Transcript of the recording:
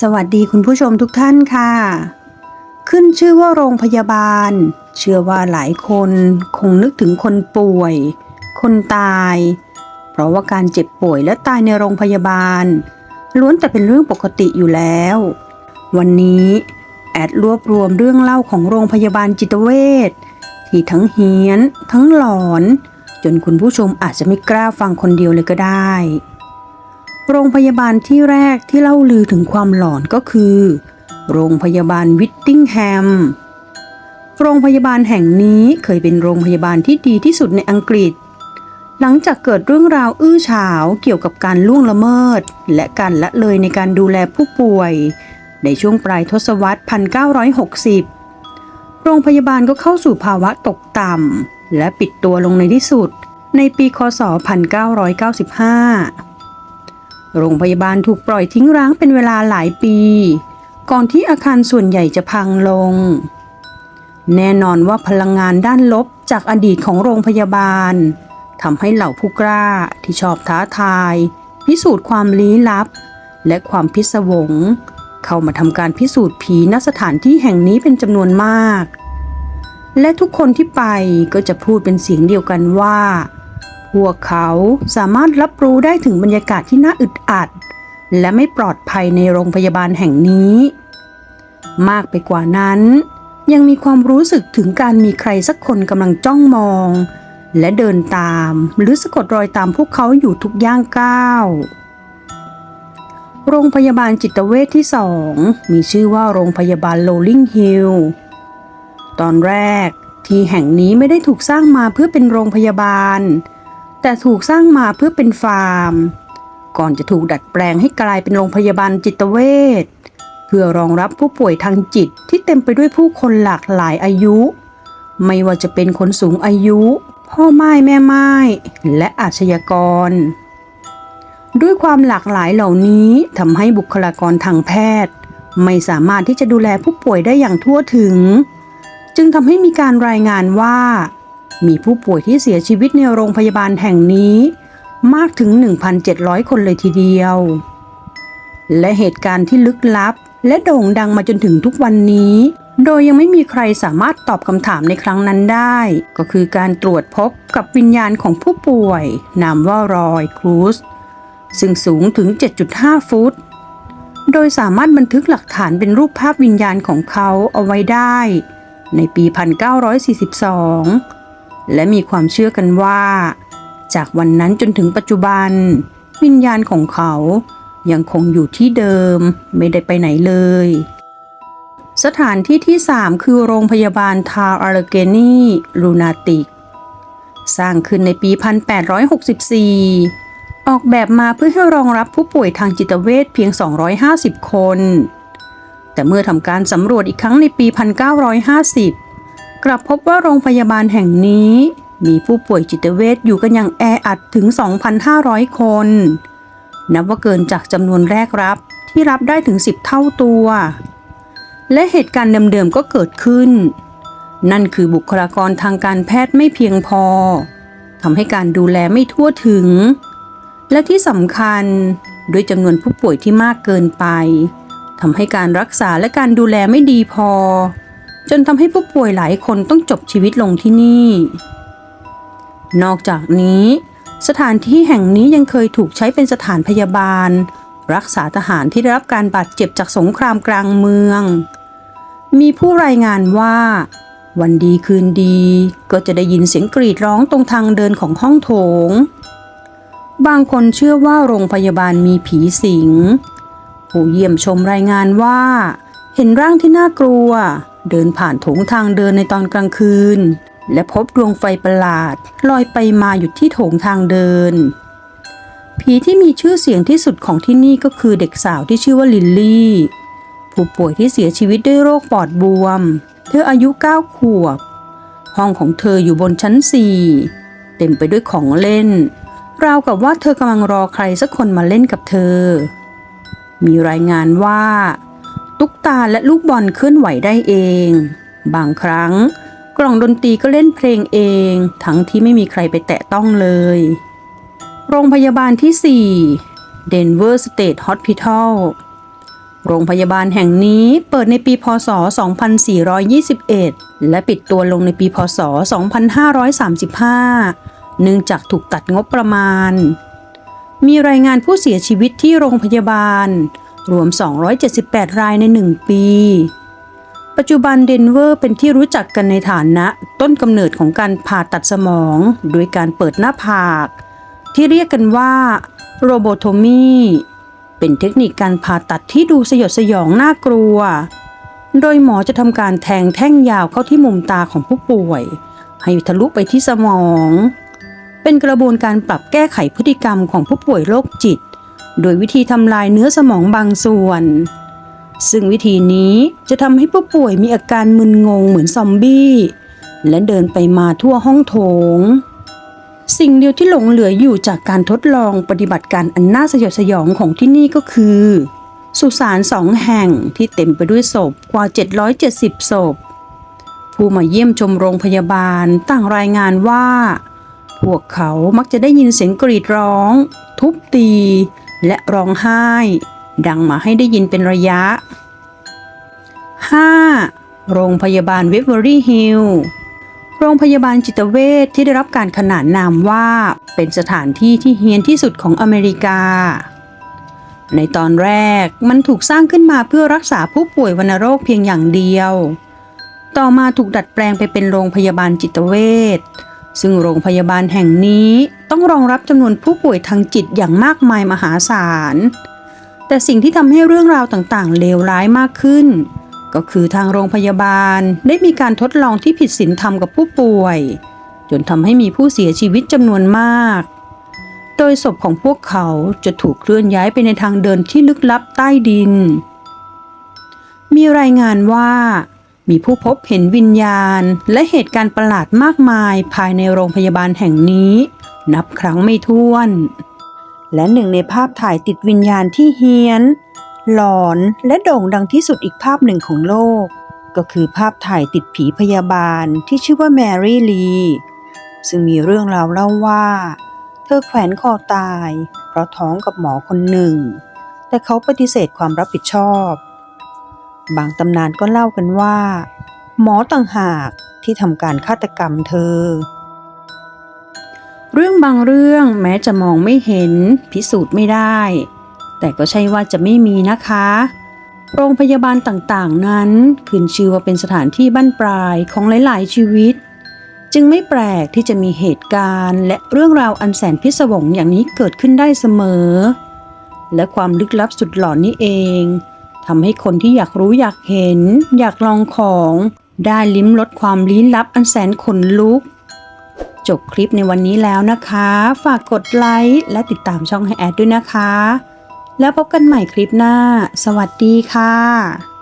สวัสดีคุณผู้ชมทุกท่านค่ะ ขึ้นชื่อว่าโรงพยาบาล เชื่อว่าหลายคนคงนึกถึงคนป่วย คนตาย เพราะว่าการเจ็บป่วยและตายในโรงพยาบาล ล้วนแต่เป็นเรื่องปกติอยู่แล้ว วันนี้แอดรวบรวมเรื่องเล่าของโรงพยาบาลจิตเวชที่ทั้งเฮี้ยน ทั้งหลอน จนคุณผู้ชมอาจจะไม่กล้าฟังคนเดียวเลยก็ได้ โรงพยาบาลที่แรกที่เล่าลือถึงความหลอนก็คือ โรงพยาบาลวิตติงแฮม โรงพยาบาลแห่งนี้เคยเป็นโรงพยาบาลที่ดีที่สุดในอังกฤษ หลังจากเกิดเรื่องราวอื้อฉาวเกี่ยวกับการล่วงละเมิด และการละเลยในการดูแลผู้ป่วย ในช่วงปลายทศวรรษ 1960 โรงพยาบาลก็เข้าสู่ภาวะตกต่ำและปิดตัวลงในที่สุด ในปี คศ 1995 โรงพยาบาลถูกปล่อยทิ้งร้างเป็นเวลาหลายปี ก่อนที่อาคารส่วนใหญ่จะพังลง แน่นอนว่าพลังงานด้านลบจากอดีตของโรงพยาบาลทำให้เหล่าผู้กล้าที่ชอบท้าทาย พิสูจน์ความลี้ลับ และความพิศวง เข้ามาทำการพิสูจน์ผีณสถานที่แห่งนี้เป็นจำนวนมาก และทุกคนที่ไปก็จะพูดเป็นเสียงเดียวกันว่า พวกเขาสามารถรับรู้ได้ถึงบรรยากาศที่น่าอึดอัด และไม่ปลอดภัยในโรงพยาบาลแห่งนี้ มากไปกว่านั้น ยังมีความรู้สึกถึงการมีใครสักคนกำลังจ้องมอง และเดินตามหรือสะกดรอยตามพวกเขาอยู่ทุกย่างก้าวโรงพยาบาลจิตเวชที่สองมีชื่อว่าโรงพยาบาลโลลิงฮิลตอนแรกที่แห่งนี้ไม่ได้ถูกสร้างมาเพื่อเป็นโรงพยาบาล แต่ถูกสร้างมาเพื่อเป็นฟาร์ม ก่อนจะถูกดัดแปลงให้กลายเป็นโรงพยาบาลจิตเวชเพื่อรองรับผู้ป่วยทางจิตที่เต็มไปด้วยผู้คนหลากหลายอายุ ไม่ว่าจะเป็นคนสูงอายุ พ่อไม้แม่ไม้และอาชญากร ด้วยความหลากหลายเหล่านี้ทำให้บุคลากรทางแพทย์ ไม่สามารถที่จะดูแลผู้ป่วยได้อย่างทั่วถึง จึงทำให้มีการรายงานว่า มีผู้ป่วยที่เสียชีวิตในโรงพยาบาลแห่งนี้ มากถึง 1,700 คนเลยทีเดียว และเหตุการณ์ที่ลึกลับ และโด่งดังมาจนถึงทุกวันนี้ โดยยังไม่มีใครสามารถตอบคำถามในครั้งนั้นได้ ก็คือการตรวจพบกับวิญญาณของผู้ป่วย นามว่ารอยครูซซึ่งสูงถึง 7.5 ฟุต โดยสามารถบันทึกหลักฐานเป็นรูปภาพวิญญาณของเขาเอาไว้ได้ ในปี 1942 และมีความเชื่อกันว่า จากวันนั้นจนถึงปัจจุบัน วิญญาณของเขายังคงอยู่ที่เดิมไม่ได้ไปไหนเลย สถานที่ที่ 3 คือโรงพยาบาลทาร์อาร์เกนีลูนาติก สร้างขึ้นในปี 1864 ออกแบบมาเพื่อให้รองรับผู้ป่วยทางจิตเวชเพียง 250 คน แต่เมื่อทำการสำรวจอีกครั้งในปี 1950 กลับพบว่าโรงพยาบาลแห่งนี้ มีผู้ป่วยจิตเวชอยู่กันอย่างแออัดถึง 2,500 คน นับว่าเกินจากจำนวนแรกรับที่รับได้ถึง 10 เท่าตัว และเหตุการณ์เดิมๆก็เกิดขึ้น นั่นคือบุคลากรทางการแพทย์ไม่เพียงพอทำให้การดูแลไม่ทั่วถึง และที่สำคัญด้วยจำนวนผู้ป่วยที่มากเกินไปทำให้การรักษาและการดูแลไม่ดีพอ จนทำให้ผู้ป่วยหลายคนต้องจบชีวิตลงที่นี่ นอกจากนี้ สถานที่แห่งนี้ยังเคยถูกใช้เป็นสถานพยาบาล รักษาทหารที่ได้รับการบาดเจ็บจากสงครามกลางเมือง มีผู้รายงานว่าวันดีคืนดีก็จะได้ยินเสียงกรีดร้องตรงทางเดินของห้องโถง บางคนเชื่อว่าโรงพยาบาลมีผีสิง ผู้เยี่ยมชมรายงานว่า เห็นร่างที่น่ากลัว เดินผ่านโถงทางเดินในตอนกลางคืน และพบดวงไฟประหลาด ลอยไปมาอยู่ที่โถงทางเดิน ผีที่มีชื่อเสียงที่สุดของที่นี่ก็คือเด็กสาวที่ชื่อว่าลิลลี่ ผู้ป่วยที่เสียชีวิตด้วยโรคปอดบวม เธออายุ 9 ขวบ ห้องของเธออยู่บนชั้น 4 เต็มไปด้วยของเล่น ราวกับว่าเธอกำลังรอใครสักคนมาเล่นกับเธอ มีรายงานว่า ตุ๊กตาและลูกบอลเคลื่อนไหวได้เอง บางครั้ง กล่องดนตรีก็เล่นเพลงเอง ทั้งที่ไม่มีใครไปแตะต้องเลย โรงพยาบาลที่ 4 Denver State Hospital โรงพยาบาลแห่งนี้เปิดในปีพศ 2421 และปิดตัวลงในปีพศ 2535 เนื่องจากถูกตัดงบประมาณ มีรายงานผู้เสียชีวิตที่โรงพยาบาล รวม 278 รายใน 1 ปี ปัจจุบันเดนเวอร์เป็นที่รู้จักกันในฐานะ ต้นกำเนิดของการผ่าตัดสมอง โดยการเปิดหน้าผาก ที่เรียกกันว่าโรโบโทมีเป็นเทคนิคการผ่าตัดที่ดูสยดสยองน่ากลัว โดยหมอจะทำการแทงแท่งยาวเข้าที่มุมตาของผู้ป่วย ให้ทะลุไปที่สมอง เป็นกระบวนการปรับแก้ไขพฤติกรรมของผู้ป่วยโรคจิต โดยวิธีทำลายเนื้อสมองบางส่วน ซึ่งวิธีนี้จะทำให้ผู้ป่วยมีอาการมึนงงเหมือนซอมบี้และเดินไปมาทั่วห้องโถง สิ่งเดียวที่หลงเหลืออยู่จากการทดลองปฏิบัติการอันน่าสยดสยองของที่นี่ก็คือ สุสานสองแห่งที่เต็มไปด้วยศพกว่า 770 ศพ ผู้มาเยี่ยมชมโรงพยาบาลต่างรายงานว่า พวกเขามักจะได้ยินเสียงกรีดร้อง ทุบตี และร้องไห้ ดังมาให้ได้ยินเป็นระยะ 5. โรงพยาบาลเวเวอรี่ฮิลล์โรงพยาบาลจิตเวชที่ได้รับการขนานนามว่าเป็นสถานที่ที่เฮี้ยนที่สุดของอเมริกา ในตอนแรกมันถูกสร้างขึ้นมาเพื่อรักษาผู้ป่วยวัณโรคเพียงอย่างเดียว ต่อมาถูกดัดแปลงไปเป็นโรงพยาบาลจิตเวช ซึ่งโรงพยาบาลแห่งนี้ต้องรองรับจำนวนผู้ป่วยทางจิตอย่างมากมายมหาศาล แต่สิ่งที่ทำให้เรื่องราวต่างๆ เลวร้ายมากขึ้น ก็คือทางโรงพยาบาลได้มีการทดลองที่ผิดศีลธรรมกับผู้ป่วย จนทำให้มีผู้เสียชีวิตจำนวนมาก โดยศพของพวกเขาจะถูกเคลื่อนย้ายไปในทางเดินที่ลึกลับใต้ดิน มีรายงานว่า มีผู้พบเห็นวิญญาณ และเหตุการณ์ประหลาดมากมายภายในโรงพยาบาลแห่งนี้ นับครั้งไม่ถ้วน และหนึ่งในภาพถ่ายติดวิญญาณที่เฮี้ยน หลอนและโด่งดังที่สุดอีกภาพหนึ่งของโลก ก็คือภาพถ่ายติดผีพยาบาลที่ชื่อว่าแมรี่ลีซึ่งมีเรื่องราวเล่าว่า เธอแขวนคอตาย เพราะท้องกับหมอคนหนึ่ง แต่เขาปฏิเสธความรับผิดชอบ บางตำนานก็เล่ากันว่า หมอต่างหากที่ทำการฆาตกรรมเธอ เรื่องบางเรื่องแม้จะมองไม่เห็นพิสูจน์ไม่ได้ แต่ก็ใช่ว่าจะไม่มีนะคะ โรงพยาบาลต่างๆนั้นขึ้นชื่อว่าเป็นสถานที่บั้นปลายของหลาย ๆ ชีวิต จึงไม่แปลกที่จะมีเหตุการณ์ และเรื่องราวอันแสนพิศวงอย่างนี้เกิดขึ้นได้เสมอ และความลึกลับสุดหลอนนี้เอง ทำให้คนที่อยากรู้อยากเห็น อยากลองของ ได้ลิ้มรสความลี้ลับอันแสนขนลุก จบคลิปในวันนี้แล้วนะคะ ฝากกดไลค์และติดตามช่องให้แอดด้วยนะคะ แล้วพบกันใหม่คลิปหน้า สวัสดีค่ะ